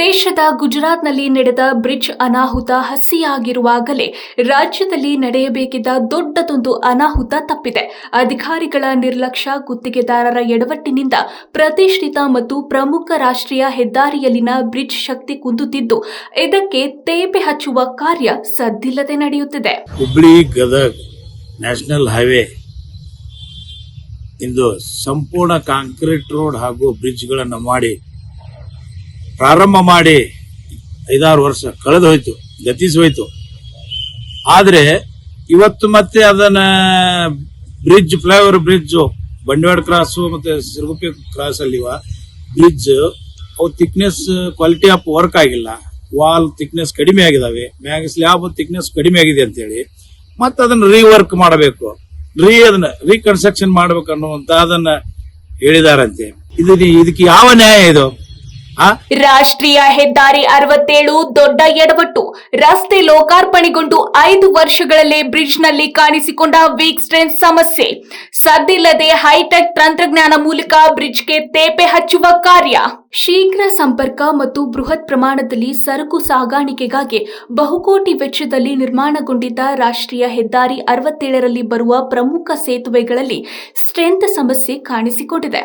ದೇಶದ ಗುಜರಾತ್ನಲ್ಲಿ ನಡೆದ ಬ್ರಿಡ್ಜ್ ಅನಾಹುತ ಹಸಿಯಾಗಿರುವಾಗಲೇ ರಾಜ್ಯದಲ್ಲಿ ನಡೆಯಬೇಕಿದ್ದ ದೊಡ್ಡದೊಂದು ಅನಾಹುತ ತಪ್ಪಿದೆ. ಅಧಿಕಾರಿಗಳ ನಿರ್ಲಕ್ಷ್ಯ ಗುತ್ತಿಗೆದಾರರ ಎಡವಟ್ಟಿನಿಂದ ಪ್ರತಿಷ್ಠಿತ ಮತ್ತು ಪ್ರಮುಖ ರಾಷ್ಟ್ರೀಯ ಹೆದ್ದಾರಿಯಲ್ಲಿನ ಬ್ರಿಡ್ಜ್ ಶಕ್ತಿ ಕುಂದುತ್ತಿದ್ದು, ಇದಕ್ಕೆ ತೇಪೆ ಹಚ್ಚುವ ಕಾರ್ಯ ಸದ್ದಿಲ್ಲದೆ ನಡೆಯುತ್ತಿದೆ. ಹುಬ್ಳಿ ಗದಗ್ ನ್ಯಾಷನಲ್ ಹೈವೇ ಇಂದು ಸಂಪೂರ್ಣ ಕಾಂಕ್ರೀಟ್ ರೋಡ್ ಹಾಗೂ ಬ್ರಿಡ್ಜ್ಗಳನ್ನು ಮಾಡಿ ಪ್ರಾರಂಭ ಮಾಡಿ ಐದಾರು ವರ್ಷ ಕಳೆದು ಹೋಯ್ತು, ಗತಿಸಿ ಹೋಯ್ತು. ಆದರೆ ಇವತ್ತು ಮತ್ತೆ ಅದನ್ನ ಬ್ರಿಡ್ಜ್, ಫ್ಲೈಓವರ್ ಬ್ರಿಡ್ಜ್, ಬಂಡವಾಳ ಕ್ರಾಸು ಮತ್ತೆ ಸಿರುಗುಪ್ಪಿ ಕ್ರಾಸ್ ಅಲ್ಲಿವ, ಬ್ರಿಡ್ಜ್, ಅವು ಥಿಕ್ನೆಸ್ ಕ್ವಾಲಿಟಿ ಆಫ್ ವರ್ಕ್ ಆಗಿಲ್ಲ. ವಾಲ್ ಥಿಕ್ನೆಸ್ ಕಡಿಮೆ ಆಗಿದಾವೆ. ಮ್ಯಾಗ ಸ್ಲ್ಯಾಬ್ ಥಿಕ್ನೆಸ್ ಕಡಿಮೆ ಆಗಿದೆ ಅಂತೇಳಿ. ಮತ್ತೆ ಅದನ್ನ ರೀವರ್ಕ್ ಮಾಡಬೇಕು. ರೀ ಅದನ್ನ ರೀಕನ್ಸ್ಟ್ರಕ್ಷನ್ ಮಾಡ್ಬೇಕು ಅನ್ನುವಂತ ಅದನ್ನ ಹೇಳಿದಾರಂತೆ. ಇದು ಇದಕ್ಕೆ ಯಾವ ನ್ಯಾಯ ಇದು? ರಾಷ್ಟ್ರೀಯ ಹೆದ್ದಾರಿ ಅರವತ್ತೇಳು ದೊಡ್ಡ ಎಡವಟ್ಟು. ರಸ್ತೆ ಲೋಕಾರ್ಪಣೆಗೊಂಡು ಐದು ವರ್ಷಗಳಲ್ಲೇ ಬ್ರಿಡ್ಜ್ನಲ್ಲಿ ಕಾಣಿಸಿಕೊಂಡ ವೀಕ್ ಸ್ಟ್ರೆಂತ್ ಸಮಸ್ಯೆ. ಸದ್ದಿಲ್ಲದೆ ಹೈಟೆಕ್ ತಂತ್ರಜ್ಞಾನ ಮೂಲಕ ಬ್ರಿಡ್ಜ್ಗೆ ತೇಪೆ ಹಚ್ಚುವ ಕಾರ್ಯ. ಶೀಘ್ರ ಸಂಪರ್ಕ ಮತ್ತು ಬೃಹತ್ ಪ್ರಮಾಣದಲ್ಲಿ ಸರಕು ಸಾಗಾಣಿಕೆಗಾಗಿ ಬಹುಕೋಟಿ ವೆಚ್ಚದಲ್ಲಿ ನಿರ್ಮಾಣಗೊಂಡಿದ್ದ ರಾಷ್ಟ್ರೀಯ ಹೆದ್ದಾರಿ ಅರವತ್ತೇಳರಲ್ಲಿ ಬರುವ ಪ್ರಮುಖ ಸೇತುವೆಗಳಲ್ಲಿ ಸ್ಟ್ರೆಂತ್ ಸಮಸ್ಯೆ ಕಾಣಿಸಿಕೊಂಡಿದೆ.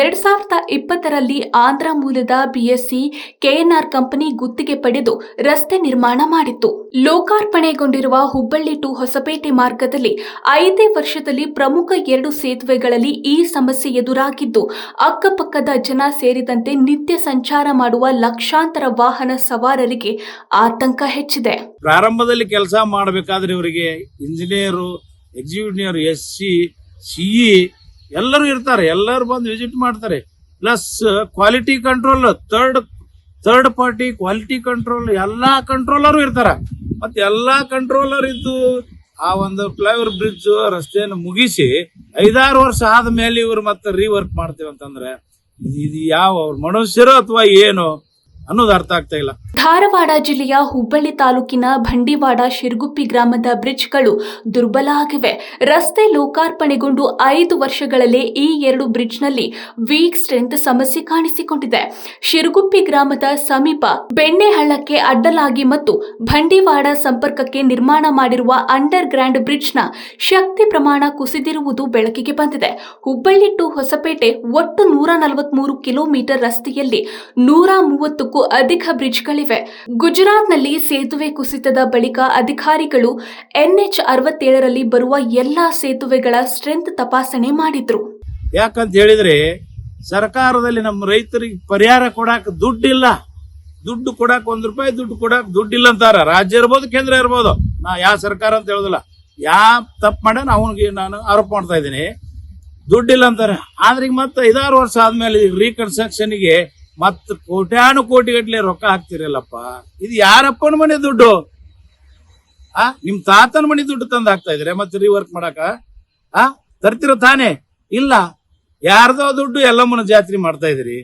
ಎರಡ್ ಸಾವಿರದ ಇಪ್ಪತ್ತರಲ್ಲಿ ಆಂಧ್ರ ಮೂಲದ ಬಿಎಸ್ಸಿ, ಕೆಎನ್ಆರ್ ಕಂಪನಿ ಗುತ್ತಿಗೆ ಪಡೆದು ರಸ್ತೆ ನಿರ್ಮಾಣ ಮಾಡಿತ್ತು. ಲೋಕಾರ್ಪಣೆಗೊಂಡಿರುವ ಹುಬ್ಬಳ್ಳಿ ಟು ಹೊಸಪೇಟೆ ಮಾರ್ಗದಲ್ಲಿ ಐದೇ ವರ್ಷದಲ್ಲಿ ಪ್ರಮುಖ ಎರಡು ಸೇತುವೆಗಳಲ್ಲಿ ಈ ಸಮಸ್ಯೆ ಎದುರಾಗಿದ್ದು, ಅಕ್ಕಪಕ್ಕದ ಜನ ಸೇರಿದಂತೆ ನಿತ್ಯ ಸಂಚಾರ ಮಾಡುವ ಲಕ್ಷಾಂತರ ವಾಹನ ಸವಾರರಿಗೆ ಆತಂಕ ಹೆಚ್ಚಿದೆ. ಪ್ರಾರಂಭದಲ್ಲಿ ಕೆಲಸ ಮಾಡಬೇಕಾದ್ರೆ ಇವರಿಗೆ engineer executive S C CE ಎಲ್ಲರೂ ಇರ್ತಾರೆ. ಎಲ್ಲರೂ ಬಂದು ವಿಸಿಟ್ ಮಾಡ್ತಾರೆ. Plus quality control third third party quality control ಎಲ್ಲ ಕಂಟ್ರೋಲರು ಇರ್ತಾರೆ. ಮತ್ತೆ ಎಲ್ಲಾ ಕಂಟ್ರೋಲರ್ ಇದ್ದು ಆ ಒಂದು ಫ್ಲೈಓವರ್ ಬ್ರಿಡ್ಜ್ ರಸ್ತೆಯನ್ನು ಮುಗಿಸಿ ಐದಾರು ವರ್ಷ ಆದ ಮೇಲೆ ಇವರು ಮತ್ತೆ ರೀವರ್ಕ್ ಮಾಡ್ತೇವೆ ಅಂತಂದ್ರೆ ಇದು- ಯಾವ ಅವ್ರ ಮನುಷ್ಯರು ಅಥವಾ ಏನು? ಅನ್ನೋದು ಅರ್ಥ ಆಗ್ತಾ ಇಲ್ಲ. ಧಾರವಾಡ ಜಿಲ್ಲೆಯ ಹುಬ್ಬಳ್ಳಿ ತಾಲೂಕಿನ ಭಂಡಿವಾಡ ಶಿರ್ಗುಪ್ಪಿ ಗ್ರಾಮದ ಬ್ರಿಡ್ಜ್ಗಳು ದುರ್ಬಲ ಆಗಿವೆ. ರಸ್ತೆ ಲೋಕಾರ್ಪಣೆಗೊಂಡು ಐದು ವರ್ಷಗಳಲ್ಲೇ ಈ ಎರಡು ಬ್ರಿಡ್ಜ್ನಲ್ಲಿ ವೀಕ್ ಸ್ಟ್ರೆಂತ್ ಸಮಸ್ಯೆ ಕಾಣಿಸಿಕೊಂಡಿದೆ. ಶಿರ್ಗುಪ್ಪಿ ಗ್ರಾಮದ ಸಮೀಪ ಬೆಣ್ಣೆಹಳ್ಳಕ್ಕೆ ಅಡ್ಡಲಾಗಿ ಮತ್ತು ಭಂಡಿವಾಡ ಸಂಪರ್ಕಕ್ಕೆ ನಿರ್ಮಾಣ ಮಾಡಿರುವ ಅಂಡರ್ ಗ್ರ್ಯಾಂಡ್ ಬ್ರಿಡ್ಜ್ನ ಶಕ್ತಿ ಪ್ರಮಾಣ ಕುಸಿದಿರುವುದು ಬೆಳಕಿಗೆ ಬಂದಿದೆ. ಹುಬ್ಬಳ್ಳಿ ಟು ಹೊಸಪೇಟೆ ಒಟ್ಟು ನೂರ ನಲವತ್ಮೂರು ಕಿಲೋಮೀಟರ್ ರಸ್ತೆಯಲ್ಲಿ ನೂರ ಮೂವತ್ತಕ್ಕೂ ಅಧಿಕ ಬ್ರಿಡ್ಜ್ಗಳಿವೆ. ಗುಜರಾತ್ನಲ್ಲಿ ಸೇತುವೆ ಕುಸಿತದ ಬಳಿಕ ಅಧಿಕಾರಿಗಳು ಎನ್ಎಚ್ ಅರವತ್ತೇಳರಲ್ಲಿ ಬರುವ ಎಲ್ಲಾ ಸೇತುವೆಗಳ ಸ್ಟ್ರೆಂತ್ ತಪಾಸಣೆ ಮಾಡಿದ್ರು. ಯಾಕಂತ ಹೇಳಿದ್ರೆ ಸರ್ಕಾರದಲ್ಲಿ ನಮ್ಮ ರೈತರಿಗೆ ಪರಿಹಾರ ಕೊಡಾಕ ದುಡ್ಡಿಲ್ಲ. ದುಡ್ಡು ಕೊಡಾಕ ಒಂದ್ ರೂಪಾಯಿ ದುಡ್ಡು ಕೊಡಾಕ ದುಡ್ಡಿಲ್ಲ ಅಂತಾರ. ರಾಜ್ಯ ಇರ್ಬೋದು, ಕೇಂದ್ರ ಇರ್ಬೋದು. ನಾ ಯಾವ ಸರ್ಕಾರ ಅಂತ ಹೇಳುದಿಲ್ಲ. ಯಾ ತಪ್ಪು ಮಾಡ ಅವನಿಗೆ ನಾನು ಆರೋಪ ಮಾಡ್ತಾ ಇದ್ದೀನಿ. ದುಡ್ಡಿಲ್ಲ ಅಂತಾರೆ. ಆದ್ರೆ ಈಗ ಮತ್ತೆ ಐದಾರು ವರ್ಷ ಆದ್ಮೇಲೆ ರೀಕನ್ಸ್ಟ್ರಕ್ಷನ್ಗೆ ಮತ್ತ ಕೋಟ್ಯಾನು ಕೋಟಿ ಗಟ್ಲೆ ರೊಕ್ಕ ಹಾಕ್ತಿರಲ್ಲಪ್ಪ. ಇದು ಯಾರಪ್ಪನ ಮನೆ ದುಡ್ಡು? ಆ, ನಿಮ್ ತಾತನ ಮನೆ ದುಡ್ಡು ತಂದು ಹಾಕ್ತಾ ಇದ್ರೆ ಮತ್ತೆ ರಿವರ್ಕ್ ಮಾಡಾಕ? ಆ, ತರ್ತಿರೋ ತಾನೇ? ಇಲ್ಲ. ಯಾರ್ದೋ ದುಡ್ಡು ಎಲ್ಲಮ್ಮನ ಜಾತ್ರೆ ಮಾಡ್ತಾ ಇದ್ರಿ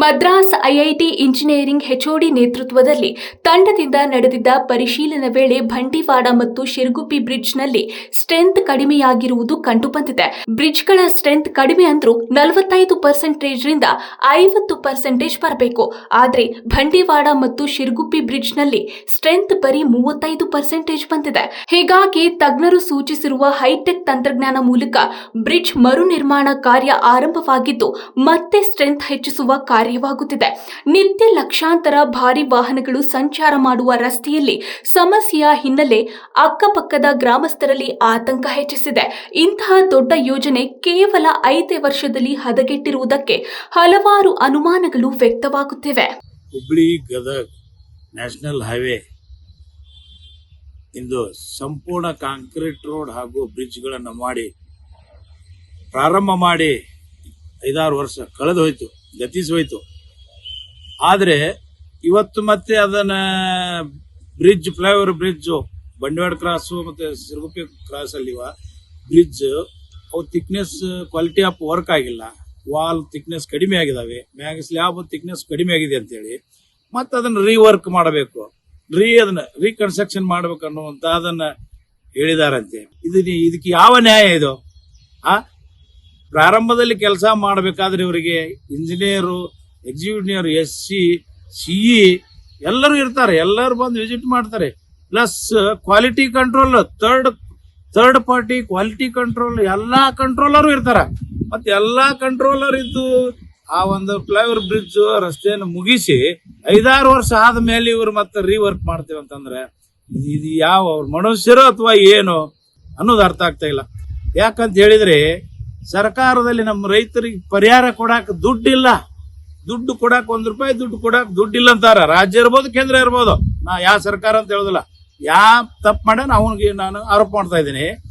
ಮದ್ರಾಸ್ ಐಐಟಿ ಇಂಜಿನಿಯರಿಂಗ್ ಹೆಚ್ಒಡಿ ನೇತೃತ್ವದಲ್ಲಿ ತಂಡದಿಂದ ನಡೆದಿದ್ದ ಪರಿಶೀಲನೆ ವೇಳೆ ಬಂಡಿವಾಡ ಮತ್ತು ಶಿರ್ಗುಪ್ಪಿ ಬ್ರಿಡ್ಜ್ನಲ್ಲಿ ಸ್ಟ್ರೆಂತ್ ಕಡಿಮೆಯಾಗಿರುವುದು ಕಂಡುಬಂದಿದೆ. ಬ್ರಿಡ್ಜ್ಗಳ ಸ್ಟ್ರೆಂತ್ ಕಡಿಮೆ ಅಂದ್ರೂ ನಲವತ್ತೈದು ಪರ್ಸೆಂಟೇಜ್ ರಿಂದ ಐವತ್ತು ಪರ್ಸೆಂಟೇಜ್ ಬರಬೇಕು. ಆದರೆ ಬಂಡಿವಾಡ ಮತ್ತು ಶಿರ್ಗುಪ್ಪಿ ಬ್ರಿಡ್ಜ್ನಲ್ಲಿ ಸ್ಟ್ರೆಂತ್ ಬರೀ ಮೂವತ್ತೈದು ಪರ್ಸೆಂಟೇಜ್ ಬಂದಿದೆ. ಹೀಗಾಗಿ ತಜ್ಞರು ಸೂಚಿಸಿರುವ ಹೈಟೆಕ್ ತಂತ್ರಜ್ಞಾನ ಮೂಲಕ ಬ್ರಿಡ್ಜ್ ಮರು ನಿರ್ಮಾಣ ಕಾರ್ಯ ಆರಂಭವಾಗಿದ್ದು ಮತ್ತೆ ಸ್ಟ್ರೆಂತ್ ಹೆಚ್ಚಿಸುವ ಕಾರ್ಯವಾಗುತ್ತಿದೆ ನಿತ್ಯ ಲಕ್ಷಾಂತರ ಭಾರಿ ವಾಹನಗಳು ಸಂಚಾರ ಮಾಡುವ ರಸ್ತೆಯಲ್ಲಿ ಸಮಸ್ಯೆಯ ಹಿನ್ನೆಲೆ ಅಕ್ಕಪಕ್ಕದ ಗ್ರಾಮಸ್ಥರಲ್ಲಿ ಆತಂಕ ಹೆಚ್ಚಿಸಿದೆ. ಇಂತಹ ದೊಡ್ಡ ಯೋಜನೆ ಕೇವಲ ಐದೇ ವರ್ಷದಲ್ಲಿ ಹದಗೆಟ್ಟಿರುವುದಕ್ಕೆ ಹಲವಾರು ಅನುಮಾನಗಳು ವ್ಯಕ್ತವಾಗುತ್ತಿವೆ. ಹುಬ್ಳಿ ಗದಗ ನ್ಯಾಷನಲ್ ಹೈವೇ ಇಂದು ಸಂಪೂರ್ಣ ಕಾಂಕ್ರೀಟ್ ರೋಡ್ ಹಾಗೂ ಬ್ರಿಡ್ಜ್ಗಳನ್ನು ಮಾಡಿ ಪ್ರಾರಂಭ ಮಾಡಿ ಐದಾರು ವರ್ಷ ಕಳೆದು ಹೋಯ್ತು ಗತಿಸಿ ಹೋಯ್ತು ಆದರೆ ಇವತ್ತು ಮತ್ತೆ ಅದನ್ನ ಬ್ರಿಡ್ಜ್ ಫ್ಲೈಓವರ್ ಬ್ರಿಡ್ಜ್ ಬಂಡವಾಳ ಕ್ರಾಸು ಮತ್ತೆ ಸಿರುಗುಪ್ಪಿ ಕ್ರಾಸ್ ಅಲ್ಲಿವ ಬ್ರಿಡ್ಜ್ ಅವು ಥಿಕ್ನೆಸ್ ಕ್ವಾಲಿಟಿ ಆಫ್ ವರ್ಕ್ ಆಗಿಲ್ಲ. ವಾಲ್ ಥಿಕ್ನೆಸ್ ಕಡಿಮೆ ಆಗಿದಾವೆ. ಮ್ಯಾಗ ಸ್ಲ್ಯಾಬ್ ಥಿಕ್ನೆಸ್ ಕಡಿಮೆ ಆಗಿದೆ ಅಂತೇಳಿ. ಮತ್ತೆ ಅದನ್ನ ರೀವರ್ಕ್ ಮಾಡಬೇಕು. ರೀ ಅದನ್ನ ರೀಕನ್ಸ್ಟ್ರಕ್ಷನ್ ಮಾಡ್ಬೇಕು ಅನ್ನುವಂತ ಅದನ್ನ ಹೇಳಿದಾರಂತೆ. ಇದು ಇದಕ್ಕೆ ಯಾವ ನ್ಯಾಯ ಇದು? ಆ? ಪ್ರಾರಂಭದಲ್ಲಿ ಕೆಲಸ ಮಾಡಬೇಕಾದ್ರೆ ಇವರಿಗೆ engineer executive S C C ಎಲ್ಲರೂ ಇರ್ತಾರೆ. ಎಲ್ಲರೂ ಬಂದು ವಿಸಿಟ್ ಮಾಡ್ತಾರೆ. Plus quality control third third party quality control ಎಲ್ಲ ಕಂಟ್ರೋಲರು ಇರ್ತಾರೆ. ಮತ್ತೆ ಎಲ್ಲ ಕಂಟ್ರೋಲರ್ ಇದ್ದು ಆ ಒಂದು ಫ್ಲೈಓವರ್ ಬ್ರಿಡ್ಜ್ ರಸ್ತೆಯನ್ನು ಮುಗಿಸಿ ಐದಾರು ವರ್ಷ ಆದ್ಮೇಲೆ ಇವರು ಮತ್ತೆ ರೀವರ್ಕ್ ಮಾಡ್ತೇವೆ ಅಂತಂದ್ರೆ ಇದು ಯಾವ ಅವ್ರ ಮನುಷ್ಯರು ಅಥವಾ ಏನು ಅನ್ನೋದು ಅರ್ಥ ಆಗ್ತಾ ಇಲ್ಲ. ಯಾಕಂತ ಹೇಳಿದ್ರೆ ಸರ್ಕಾರದಲ್ಲಿ ನಮ್ಮ ರೈತರಿಗೆ ಪರಿಹಾರ ಕೊಡಾಕ ದುಡ್ಡಿಲ್ಲ. ದುಡ್ಡು ಕೊಡಾಕ ಒಂದ್ ರೂಪಾಯಿ ದುಡ್ಡು ಕೊಡಾಕ ದುಡ್ಡಿಲ್ಲ ಅಂತಾರ. ರಾಜ್ಯ ಇರ್ಬೋದು, ಕೇಂದ್ರ ಇರ್ಬೋದು. ನಾ ಯಾವ ಸರ್ಕಾರ ಅಂತ ಹೇಳುದಿಲ್ಲ. ಯಾ ತಪ್ಪು ಮಾಡ್ಯಾನ ಅವನಿಗೆ ನಾನು ಆರೋಪ ಮಾಡ್ತಾ ಇದ್ದೀನಿ.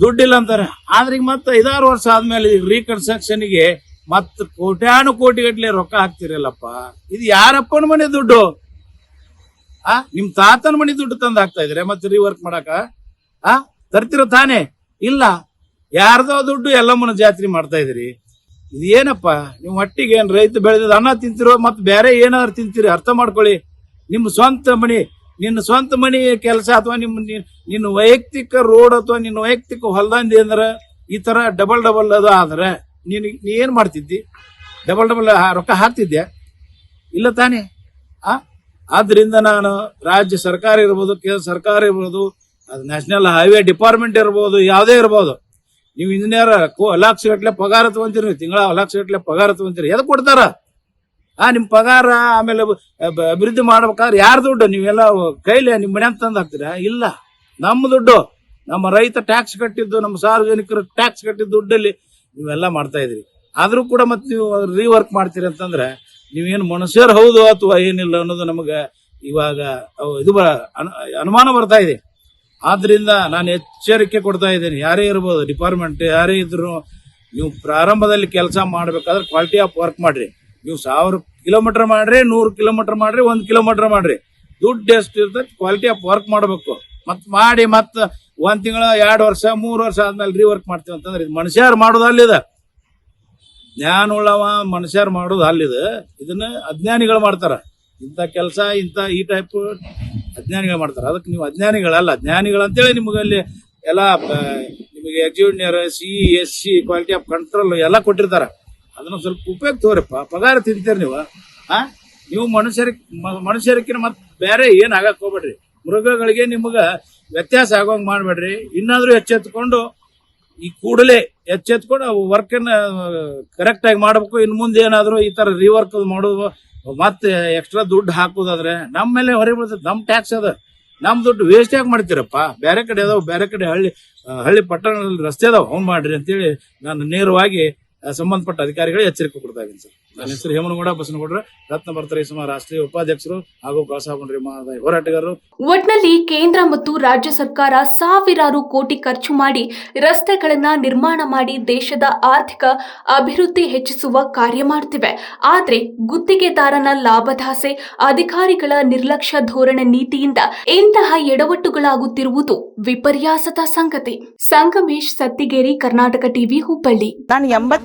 ದುಡ್ಡಿಲ್ಲ ಅಂತಾರೆ. ಆದ್ರೆ ಈಗ ಮತ್ತೆ ಐದಾರು ವರ್ಷ ಆದ್ಮೇಲೆ ಈಗ ರೀಕನ್ಸ್ಟ್ರಕ್ಷನ್ಗೆ ಮತ್ತೆ ಕೋಟ್ಯಾನು ಕೋಟಿ ಗಟ್ಲೆ ರೊಕ್ಕ ಹಾಕ್ತಿರಲ್ಲಪ್ಪ. ಇದು ಯಾರಪ್ಪನ ಮನೆ ದುಡ್ಡು? ಆ, ನಿಮ್ ತಾತನ ಮನೆ ದುಡ್ಡು ತಂದು ಹಾಕ್ತಾ ಇದ್ರೆ ಮತ್ತೆ ರೀವರ್ಕ್ ಮಾಡಾಕ? ಆ, ತರ್ತಿರೋ ತಾನೇ? ಇಲ್ಲ. ಯಾರ್ದೋ ದುಡ್ಡು ಎಲ್ಲಮ್ಮನ ಜಾತ್ರೆ ಮಾಡ್ತಾ ಇದ್ರಿ ಇದು ಏನಪ್ಪ? ನೀವು ಹೊಟ್ಟಿಗೆ ಏನ್ ರೈತ ಬೆಳೆದ ಅನ್ನ ತಿಂತಿರೋ ಮತ್ತೆ ಬೇರೆ ಏನಾದ್ರು ತಿಂತೀರಿ? ಅರ್ಥ ಮಾಡ್ಕೊಳ್ಳಿ. ನಿಮ್ಮ ಸ್ವಂತ ಮನಿ, ನಿನ್ನ ಸ್ವಂತ ಮನಿ ಕೆಲಸ ಅಥವಾ ನಿಮ್ಮ ನಿನ್ನ ವೈಯಕ್ತಿಕ ರೋಡ್ ಅಥವಾ ನಿನ್ನ ವೈಯಕ್ತಿಕ ಹೊಲದಂದಿ ಅಂದ್ರೆ ಈ ತರ ಡಬಲ್ ಡಬಲ್ ಅದು ಆದ್ರೆ ನೀನು, ನೀ ಏನು ಮಾಡ್ತಿದ್ದಿ? ಡಬಲ್ ಡಬಲ್ ರೊಕ್ಕ ಹಾಕ್ತಿದ್ಯಾ? ಇಲ್ಲ ತಾನೇ. ಆ? ಆದ್ರಿಂದ ನಾನು ರಾಜ್ಯ ಸರ್ಕಾರ ಇರ್ಬೋದು, ಕೇಂದ್ರ ಸರ್ಕಾರ ಇರ್ಬೋದು, ಅದು ನ್ಯಾಷನಲ್ ಹೈವೇ ಡಿಪಾರ್ಟ್ಮೆಂಟ್ ಇರ್ಬೋದು, ಯಾವುದೇ ಇರ್ಬೋದು ನೀವು ಇಂಜಿನಿಯರ್ ಲಕ್ಷ ಗಟ್ಲೆ ಪಗಾರ ತಗೊಂತೀರಿ, ತಿಂಗಳ ಲಕ್ಷ ಗಟ್ಲೆ ಪಗಾರ ತಗೊಂತೀರಿ ಎದ್ ಕೊಡ್ತಾರ? ಆ, ನಿಮ್ ಪಗಾರ ಆಮೇಲೆ ಅಭಿವೃದ್ಧಿ ಮಾಡ್ಬೇಕಾದ್ರೆ ಯಾರ ದುಡ್ಡು? ನೀವೆಲ್ಲ ಕೈಲಿ ನಿಮ್ ಮನೆ ತಂದು ಹಾಕ್ತೀರಾ? ಇಲ್ಲ. ನಮ್ಮ ದುಡ್ಡು. ನಮ್ಮ ರೈತ ಟ್ಯಾಕ್ಸ್ ಕಟ್ಟಿದ್ದು, ನಮ್ಮ ಸಾರ್ವಜನಿಕರು ಟ್ಯಾಕ್ಸ್ ಕಟ್ಟಿದ್ದು ದುಡ್ಡಲ್ಲಿ ನೀವೆಲ್ಲ ಮಾಡ್ತಾ ಇದ್ರಿ ಆದ್ರೂ ಕೂಡ ಮತ್ತೆ ನೀವು ರೀವರ್ಕ್ ಮಾಡ್ತೀರಿ ಅಂತಂದ್ರೆ ನೀವೇನು ಮನುಷ್ಯರು ಹೌದು ಅಥವಾ ಏನಿಲ್ಲ ಅನ್ನೋದು ನಮಗೆ ಇವಾಗ ಇದು ಅನುಮಾನ ಬರ್ತಾ ಇದೆ. ಆದ್ರಿಂದ ನಾನು ಎಚ್ಚರಿಕೆ ಕೊಡ್ತಾ ಇದ್ದೇನೆ. ಯಾರೇ ಇರ್ಬೋದು ಡಿಪಾರ್ಟ್ಮೆಂಟ್ ಯಾರೇ ಇದ್ರು ನೀವು ಪ್ರಾರಂಭದಲ್ಲಿ ಕೆಲಸ ಮಾಡ್ಬೇಕಾದ್ರೆ ಕ್ವಾಲಿಟಿ ಆಫ್ ವರ್ಕ್ ಮಾಡ್ರಿ. ನೀವು ಸಾವಿರ ಕಿಲೋಮೀಟರ್ ಮಾಡ್ರಿ, ನೂರು ಕಿಲೋಮೀಟರ್ ಮಾಡ್ರಿ, ಒಂದು ಕಿಲೋಮೀಟರ್ ಮಾಡ್ರಿ. ದುಡ್ಡು ಎಷ್ಟು ಇರ್ತದೆ ಕ್ವಾಲಿಟಿ ಆಫ್ ವರ್ಕ್ ಮಾಡಬೇಕು. ಮತ್ತೆ ಮಾಡಿ ಮತ್ತೆ ಒಂದ್ ತಿಂಗಳ, ಎರಡು ವರ್ಷ, ಮೂರು ವರ್ಷ ಆದ್ಮೇಲೆ ರೀವರ್ಕ್ ಮಾಡ್ತೀವಿ ಅಂತಂದ್ರೆ ಇದು ಮನುಷ್ಯರು ಮಾಡೋದು ಅಲ್ಲಿದೆ. ಜ್ಞಾನ ಉಳ್ಳವ ಮನುಷ್ಯರು ಮಾಡೋದು ಅಲ್ಲಿದೆ. ಇದನ್ನ ಅಜ್ಞಾನಿಗಳು ಮಾಡ್ತಾರ. ಇಂಥ ಕೆಲಸ, ಇಂಥ ಈ ಟೈಪ್ ಅಜ್ಞಾನಿಗಳು ಮಾಡ್ತಾರೆ. ಅದಕ್ಕೆ ನೀವು ಅಜ್ಞಾನಿಗಳಲ್ಲ. ಜ್ಞಾನಿಗಳು ಅಂತೇಳಿ ನಿಮಗೆ ಅಲ್ಲಿ ಎಲ್ಲ ನಿಮಗೆ executive C S C quality of control ಎಲ್ಲ ಕೊಟ್ಟಿರ್ತಾರೆ. ಅದನ್ನ ಸ್ವಲ್ಪ ಉಪಯೋಗ ತೋರಿಪ್ಪ ಪಗಾರ ತಿಂತೀರಿ ನೀವು. ಆ? ನೀವು ಮನುಷ್ಯರಿಗೆ ಮನುಷ್ಯರಕ್ಕಿನ ಮತ್ತೆ ಬೇರೆ ಏನು ಆಗಕ್ ಹೋಗ್ಬೇಡ್ರಿ. ಮೃಗಗಳಿಗೆ ನಿಮಗೆ ವ್ಯತ್ಯಾಸ ಆಗೋಂಗೆ ಮಾಡಬೇಡ್ರಿ. ಇನ್ನಾದ್ರೂ ಎಚ್ಚೆತ್ಕೊಂಡು ಈ ಕೂಡಲೇ ಎಚ್ಚೆತ್ಕೊಂಡು ವರ್ಕ್ ಅನ್ನ ಕರೆಕ್ಟ್ ಆಗಿ ಮಾಡ್ಬೇಕು. ಇನ್ ಮುಂದೆ ಏನಾದರೂ ಈ ತರ ರಿವರ್ಕ್ ಮಾಡೋದು ಮತ್ತೆ ಎಕ್ಸ್ಟ್ರಾ ದುಡ್ಡು ಹಾಕೋದಾದ್ರೆ ನಮ್ಮ ಮೇಲೆ ಹೊರೆ ಬೀಳ್ತದೆ ನಮ್ಮ ಟ್ಯಾಕ್ಸ್ ಅದ. ನಮ್ಮ ದುಡ್ಡು ವೇಸ್ಟ್ ಯಾಕೆ ಮಾಡ್ತೀರಪ್ಪ? ಬೇರೆ ಕಡೆ ಅದಾವ ಬೇರೆ ಕಡೆ ಹಳ್ಳಿ ಹಳ್ಳಿ ಪಟ್ಟಣದಲ್ಲಿ ರಸ್ತೆ ಅದಾವ. ಅವ್ನ್ ಮಾಡ್ರಿ ಅಂತೇಳಿ ನಾನು ನೇರವಾಗಿ ಸಂಬಂಧಪಟ್ಟ ಅಧಿಕಾರಿಗಳು ಎಚ್ಚರಿಕೆ ಕೊಡ್ತಾ ಇದ್ದೀನಿ ಸರ್. ನನ್ನ ಹೆಸರು ಹೇಮನಗೌಡ ಬಸನಗೌಡ ರತ್ನ ಭರ್ತರಿ ಸಮ ರಾಷ್ಟ್ರೀಯ ಉಪಾಧ್ಯಕ್ಷರು ಹಾಗೂ ಕಳಸಾಬಂಡ್ರಿ ಮಹಾದಾಯ ಹೋರಾಟಗಾರರು. ಒಟ್ನಲ್ಲಿ ಕೇಂದ್ರ ಮತ್ತು ರಾಜ್ಯ ಸರ್ಕಾರ ಸಾವಿರಾರು ಕೋಟಿ ಖರ್ಚು ಮಾಡಿ ರಸ್ತೆಗಳನ್ನ ನಿರ್ಮಾಣ ಮಾಡಿ ದೇಶದ ಆರ್ಥಿಕ ಅಭಿವೃದ್ಧಿ ಹೆಚ್ಚಿಸುವ ಕಾರ್ಯ ಮಾಡ್ತಿವೆ. ಆದ್ರೆ ಗುತ್ತಿಗೆದಾರನ ಲಾಭದಾಸೆ ಅಧಿಕಾರಿಗಳ ನಿರ್ಲಕ್ಷ್ಯ ಧೋರಣೆ ನೀತಿಯಿಂದ ಇಂತಹ ಎಡವಟ್ಟುಗಳಾಗುತ್ತಿರುವುದು ವಿಪರ್ಯಾಸದ ಸಂಗತಿ. ಸಂಗಮೇಶ್ ಸತ್ತಿಗೇರಿ ಕರ್ನಾಟಕ ಟಿವಿ ಹುಬ್ಬಳ್ಳಿ. ನಾನು